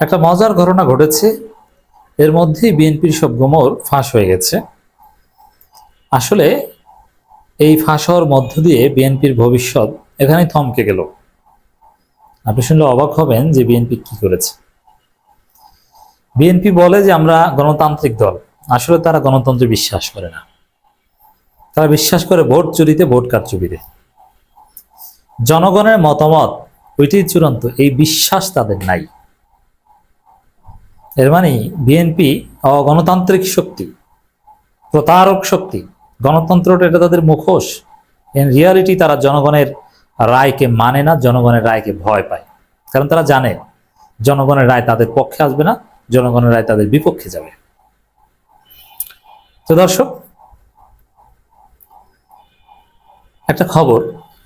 একটা মজার ঘটনা ঘটেছে। এর মধ্যেই বিএনপির সব গোমর ফাঁস হয়ে গেছে। আসলে এই ফাঁস হওয়ার মধ্য দিয়ে বিএনপির ভবিষ্যৎ এখানেই থমকে গেল। আপনি শুনলে অবাক হবেন যে বিএনপি কি করেছে। বিএনপি বলে যে আমরা গণতান্ত্রিক দল। আসলে তারা গণতন্ত্রে বিশ্বাস করে না। তারা বিশ্বাস করে ভোট চুরিতে ভোট কারচুপিতে। জনগণের মতামত ওইটাই চূড়ান্ত। এই বিশ্বাস তাদের নাই। এর মানে বিএনপি অগণতান্ত্রিক শক্তি, প্রতারক শক্তি গণতন্ত্রটা এটা তাদের মুখোশ। ইন রিয়ালিটি তারা জনগণের রায়কে মানে না, জনগণের রায়কে ভয় পায়। কারণ তারা জানে, জনগণের রায় তাদের পক্ষে আসবে না, জনগণের রায় তাদের বিপক্ষে যাবে। তো দর্শক, একটা খবর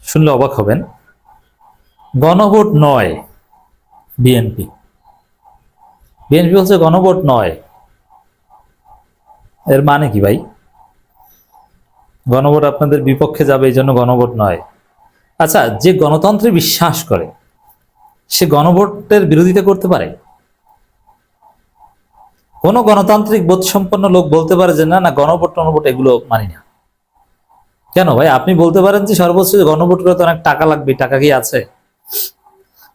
শুনলে অবাক হবেন। গণভোট নয় বিএনপি। বিএনপি বলছে গণভোট নয়। এর মানে কি ভাই? গণভোট আপনাদের বিপক্ষে যাবে, এই জন্য গণভোট নয়। আচ্ছা যে গণতন্ত্রে বিশ্বাস করে, সে গণভোটের বিরোধিতা করতে পারে? কোন গণতান্ত্রিক বোধ সম্পন্ন লোক বলতে পারে যে, না না, গণভোট টনভোট এগুলো মানি না। কেন ভাই? আপনি বলতে পারেন যে সর্বোচ্চ গণভোট তো অনেক টাকা লাগবে, টাকা কি আছে?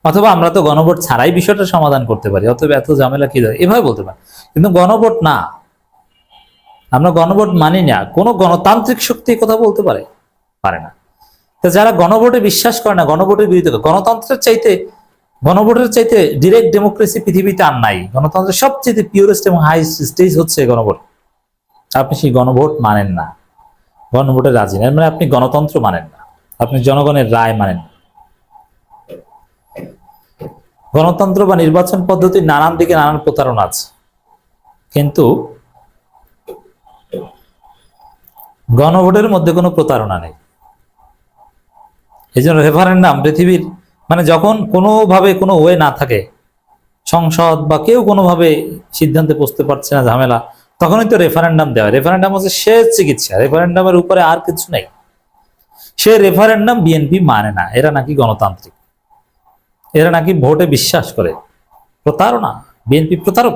অথবা আমরা তো গণভোট ছাড়াই বিষয়টা সমাধান করতে পারি, অথবা এত ঝামেলা কি? এভাবে বলতে পারি কিন্তু গণভোট না। আমরা গণভোট মানি না, কোনো গণতান্ত্রিক শক্তি কথা বলতে পারে পারে না। তো যারা গণভোটে বিশ্বাস করে না, গণভোটের বিরুদ্ধে গণতন্ত্রের চাইতে গণভোটের চাইতে ডিরেক্ট ডেমোক্রেসি পৃথিবীতে আর নাই। গণতন্ত্রের সবচেয়ে পিওরেস্ট এবং হাইস্ট স্টেজ হচ্ছে গণভোট। আপনি সেই গণভোট মানেন না। গণভোটে রাজি না মানে আপনি গণতন্ত্র মানেন না। আপনি জনগণের রায় মানেন না। গণতন্ত্র বা নির্বাচন পদ্ধতির নানান দিকে নানান প্রতারণা আছে। কিন্তু গণভোটের মধ্যে কোনো প্রতারণা নেই। এই জন্য রেফারেন্ডাম পৃথিবীর মানে যখন কোনোভাবে কোনো ওয়ে না থাকে, সংসদ বা কেউ কোনোভাবে সিদ্ধান্তে পৌঁছতে পারছে না ঝামেলা, তখনই তো রেফারেন্ডাম দেওয়া রেফারেন্ডাম হচ্ছে শেষ চিকিৎসা। রেফারেন্ডামের উপরে আর কিছু নেই। সে রেফারেন্ডাম বিএনপি মানে না, এরা নাকি গণতান্ত্রিক। এরা নাকি ভোটে বিশ্বাস করে। প্রতারণা, বিএনপি প্রতারক।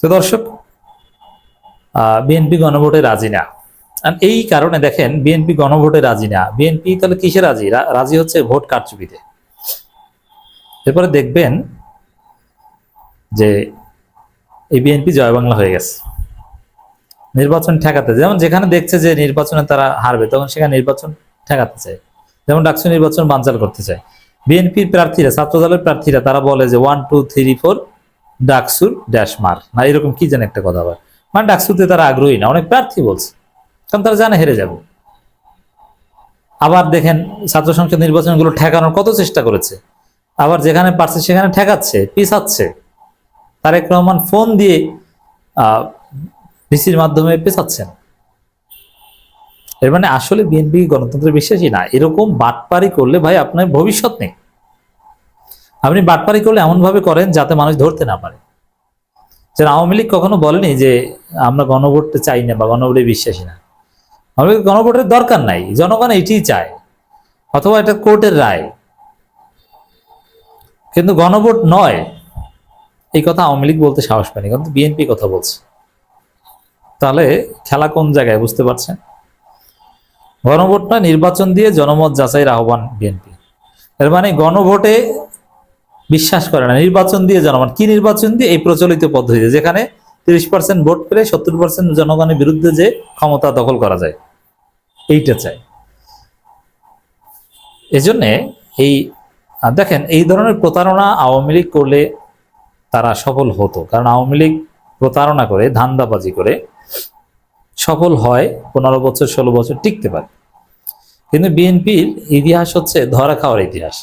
তো দর্শক বিএনপি গণভোটে রাজি না। এই কারণে দেখেন, বিএনপি গণভোটে রাজি না। বিএনপি তাহলে কিসে রাজি? রাজি হচ্ছে ভোট কারচুপিতে। এরপরে দেখবেন যে এই বিএনপি জয় বাংলা হয়ে গেছে। নির্বাচন ঠেকাতে, যেমন যেখানে দেখছে যে নির্বাচনে তারা হারবে, তখন সেখানে নির্বাচন ঠেকাতে চায়। যেমন ডাকসু নির্বাচন বানচাল করতে চায়। বিএনপির প্রার্থীরা, ছাত্রদলের প্রার্থীরা, তারা বলে যে ওয়ান টু থ্রি ফোর ডাকসুর ড্যাশ মার। না, এরকম কি যেন একটা কথা বলে মানে ডাকসুতে তারা আগ্রহী না, অনেক প্রার্থী বলছে। কারণ তারা জানে হেরে যাবে। আবার দেখেন, ছাত্র সংসদ নির্বাচনগুলো ঠেকানোর কত চেষ্টা করেছে। আবার যেখানে পারছে সেখানে ঠেকাচ্ছে, পিছাচ্ছে। তারেক রহমান ফোন দিয়ে ভিসির মাধ্যমে পেছাচ্ছেন। এর মানে আসলে বিএনপি গণতন্ত্রে বিশ্বাসী না। এরকম বাটপারি করলে ভাই আপনার ভবিষ্যৎ নেই। আপনি বাটপারি করলে এমন ভাবে করেন যাতে মানুষ ধরতে না পারে। যে আওয়ামী লীগ কখনো বলেনি যে আমরা গণভোটটা চাই না বা গণভোটে বিশ্বাসী না। লীগ গণভোটের দরকার নাই। জনগণ এটিই চায়। অথবা এটা কোর্টের রায়। কিন্তু গণভোট নয়। এই কথা আওয়ামী লীগ বলতে সাহস পায়নি। কিন্তু বিএনপি কথা বলছে। তাহলে খেলা কোন জায়গায় বুঝতে পারছেন? গণভোটটা নির্বাচন দিয়ে জনমত যাচাইয়ের আহ্বান বিএনপি। এর মানে গণভোটে বিশ্বাস করে না, নির্বাচন দিয়ে জনগণ কি নির্বাচন দিয়ে? এই প্রচলিত পদ্ধতিতে, যেখানে তিরিশ পার্সেন্ট ভোট পেলে সত্তর পার্সেন্ট জনগণের বিরুদ্ধে যে ক্ষমতা দখল করা যায়, এইটা চাই। এজন্যে এই দেখেন, এই ধরনের প্রতারণা আওয়ামী লীগ করলে তারা সফল হতো। কারণ আওয়ামী লীগ প্রতারণা করে, ধান্দাবাজি করে, সফল হয় পনেরো বছর, ষোলো বছর টিকতে পারে। কিন্তু বিএনপির ইতিহাস হচ্ছে ধরা খাওয়ার ইতিহাস।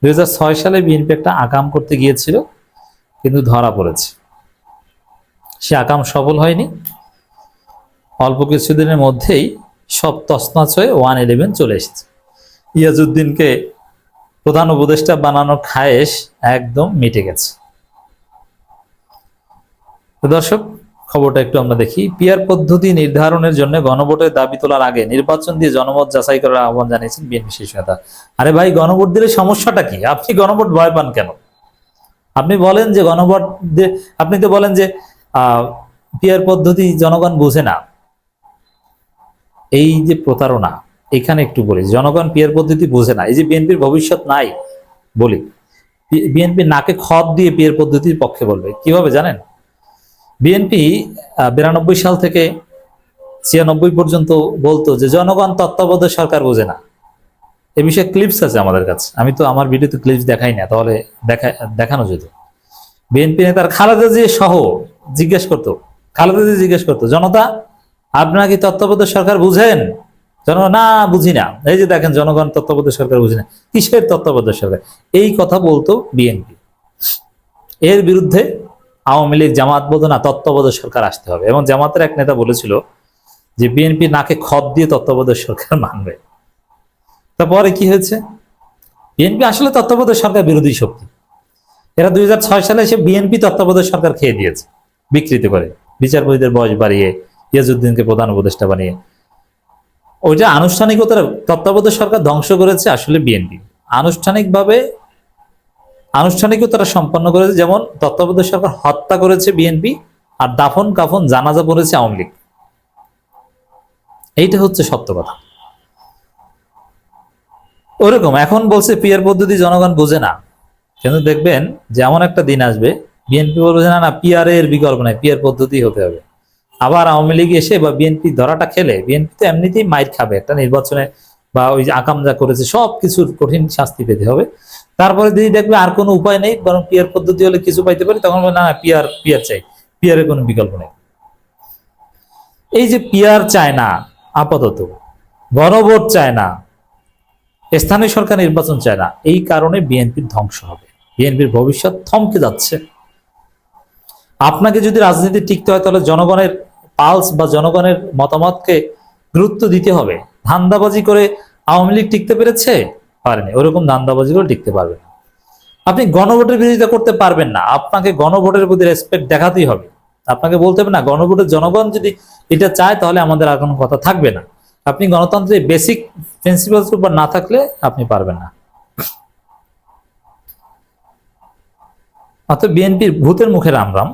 দুই হাজার ছয় সালে বিএনপি একটা আকাম করতে গিয়েছিল, কিন্তু ধরা পড়েছে। সে আকাম সফল হয়নি। অল্প কিছুদিনের মধ্যেই সব তছনছ হয়ে ওয়ান ইলেভেন চলে এসেছে। ইয়াজউদ্দিনকে প্রধান উপদেষ্টা বানানোর খায়েশ একদম মিটে গেছে। দর্শক খবরটা একটু আমরা দেখি। পিয়ার পদ্ধতি নির্ধারণের জন্য গণভোটের দাবি তোলার আগে নির্বাচন দিয়ে জনমত যাচাই করার আহ্বান জানিয়েছেন বিএনপি শীর্ষ নেতা। আরে ভাই, গণভোট দিলে সমস্যাটা কি? আপনি গণভোট ভয় পান কেন? আপনি বলেন যে গণভোট আপনি তো বলেন যে পিয়ার পদ্ধতি জনগণ বোঝে না। এই যে প্রতারণা, এখানে একটু বলি, জনগণ পিয়ার পদ্ধতি বোঝে না। এই যে বিএনপির ভবিষ্যৎ নাই, বলি বিএনপি নাকে খত দিয়ে পিয়ার পদ্ধতির পক্ষে বলবে। কীভাবে জানেন? বিএনপি বিরানব্বই সাল থেকে ছিয়ানব্বই পর্যন্ত বলতো যে জনগণ তত্ত্বাবধায়ক সরকার বোঝে না। এ বিষয়ে ক্লিপস আছে আমাদের কাছে। আমি তো আমার ভিডিওতে ক্লিপস দেখাই না, তাহলে দেখা, দেখানো যেত। বিএনপি নেতার খালেদা জিয়া সহ জিজ্ঞেস করতো, খালেদা জিয়া জিজ্ঞেস করতো, জনতা, আপনারা কি তত্ত্বাবধায়ক সরকার বুঝেন? জনগণ, না, বুঝি না। এই যে দেখেন, জনগণ তত্ত্বাবধায়ক সরকার বুঝি না। কিসের তত্ত্বাবধায়ক সরকার? এই কথা বলতো বিএনপি। এর বিরুদ্ধে আওয়ামী লীগ জামাত বলতো না, তত্ত্বাবধায়ক সরকার আসতে হবে। এবং জামাতের এক নেতা বলেছিল যে, বিএনপি নাকে খত দিয়ে তত্ত্বাবধায়ক সরকার মানবে। তারপরে কি হয়েছে? বিএনপি আসলে তত্ত্বাবধায়ক সরকার বিরোধী শক্তি। এরা দুই হাজার ছয় সালে এসে বিএনপি তত্ত্বাবধায়ক সরকার খেয়ে দিয়েছে, বিকৃতি করে। বিচারপতিদের বয়স বাড়িয়ে, ইয়াজউদ্দিনকে প্রধান উপদেষ্টা বানিয়ে। ওইটা আনুষ্ঠানিকতার তত্ত্বাবধায়ক সরকার ধ্বংস করেছে আসলে বিএনপি। আনুষ্ঠানিকভাবে আনুষ্ঠানিকতারা সম্পন্ন করেছে, যেমন তত্ত্বাবধায়ক সরকার হত্যা করেছে বিএনপি আর দাফন কাফন জানাজা পড়েছে আওয়ামী লীগ। এইটা হচ্ছে সত্য কথা। ওরকম, এখন বলছে পিয়ার পদ্ধতি জনগণ বোঝে না। কিন্তু দেখবেন যে এমন একটা দিন আসবে, বিএনপি বলবে না না পিয়ার এর বিকল্প নাই, পিয়ার পদ্ধতি হতে হবে। আবার আওয়ামী লীগ এসে বা বিএনপি ধরাটা খেলে, বিএনপি তো এমনিতেই মাইর খাবে। একটা নির্বাচনে বা ওই যে আকাম যা করেছে সব কিছুর কঠিন শাস্তি পেতে হবে। তারপরে যদি দেখবে আর কোনো উপায় নেই, বরং পিয়ার পদ্ধতি হলে কিছু পাইতে পারি, তখন না, পিয়ার পিয়ার চাই। পিয়ারের কোনো বিকল্প নেই। এই যে পিয়ার চায় না, আপাতত। গণভোট চায় না, স্থানীয় সরকার নির্বাচন চায় না, এই কারণে বিএনপির ধ্বংস হবে। বিএনপির ভবিষ্যৎ থমকে যাচ্ছে। আপনাকে যদি রাজনীতি টিকতে হয়, তাহলে জনগণের পালস বা জনগণের মতামতকে গুরুত্ব দিতে হবে। ধান্দাবাজি করে আওয়ামী লীগ টিকতে পেরেছে? পারেনি। ওরকম ধান্দাবাজি করে টিকতে পারবে না। আপনি গণভোটের বিরোধিতা করতে পারবেন না। আপনাকে গণভোটের প্রতি রেসপেক্ট দেখাতেই হবে। আপনাকে বলতে হবে না, গণভোটের জনগণ যদি এটা চায়, তাহলে আমাদের আর কোনো কথা থাকবে না। আপনি গণতন্ত্রের বেসিক প্রিন্সিপালস উপর না থাকলে আপনি পারবেন না। অর্থাৎ বিএনপির ভূতের মুখে রাম রাম।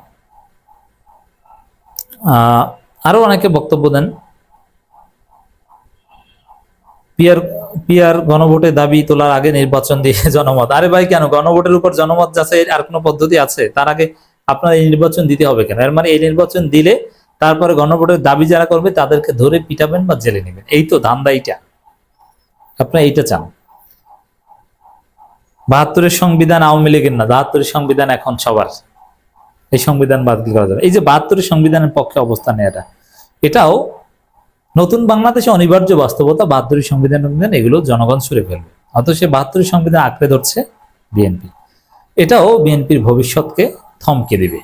আরও অনেকে বক্তব্য দেন। পিয়ার পিয়ার গণভোটে দাবি তোলার আগে নির্বাচন দিয়ে জনমত। আরে ভাই, কেন? গণভোটের উপর জনমত যাচাই আর কোনো পদ্ধতি আছে? তার আগে আপনার এই নির্বাচন দিতে হবে কেন? এর মানে এই নির্বাচন দিলে তারপরে গণভোটের দাবি যারা করবে তাদেরকে ধরে পিটাবেন বা জেলে নেবেন। এই তো ধান্দা এইটা। আপনার এইটা চান। বাহাত্তরের সংবিধান আওয়ামী লীগের না, বাহাত্তরের সংবিধান এখন সবার। এই সংবিধান বাতিল করা যাবে। এই যে বাহাত্তরের সংবিধানের পক্ষে অবস্থান এটা এটাও নতুন বাংলাদেশে অনিবার্য বাস্তবতা বাহাত্তরের সংবিধান সংবিধান এগুলো জনগণ সরে ফেলবে। অথচ সে বাহাত্তরের সংবিধান আঁকড়ে ধরছে বিএনপি। এটাও বিএনপির ভবিষ্যৎকে থমকে দিবে।